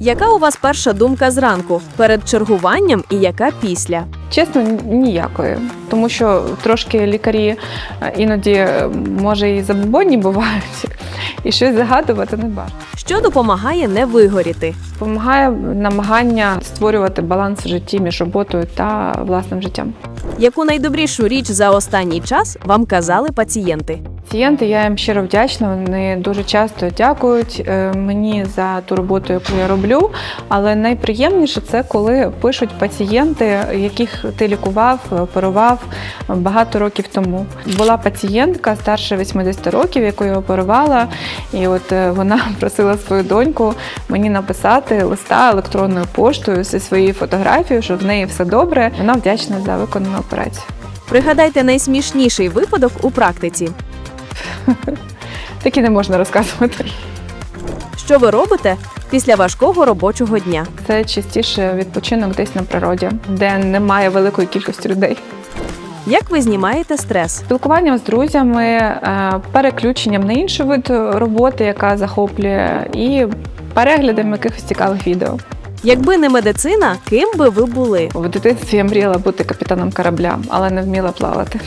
Яка у вас перша думка зранку перед чергуванням і яка після? Чесно, ніякої, тому що трошки лікарі е, іноді е, може і забобонні бувають, і щось загадувати не бажано. Що допомагає не вигоріти? Допомагає намагання створювати баланс в житті між роботою та власним життям. Яку найдобрішу річ за останній час вам казали пацієнти? Пацієнти, я їм щиро вдячна. Вони дуже часто дякують е, мені за ту роботу, яку я роблю. Але найприємніше це коли пишуть пацієнти, яких ти лікував, оперував багато років тому. Була пацієнтка старше 80 років, яку я оперувала, і от е, вона просила свою доньку мені написати листа електронною поштою зі своєю фотографією, що в неї все добре. Вона вдячна за виконану операцію. Пригадайте найсмішніший випадок у практиці. Такі не можна розказувати. Що ви робите після важкого робочого дня? Це частіше відпочинок десь на природі, де немає великої кількості людей. Як ви знімаєте стрес? Спілкуванням з друзями, е, переключенням на інший вид роботи, яка захоплює, і переглядом якихось цікавих відео. Якби не медицина, ким би ви були? В дитинстві я мріяла бути капітаном корабля, але не вміла плавати.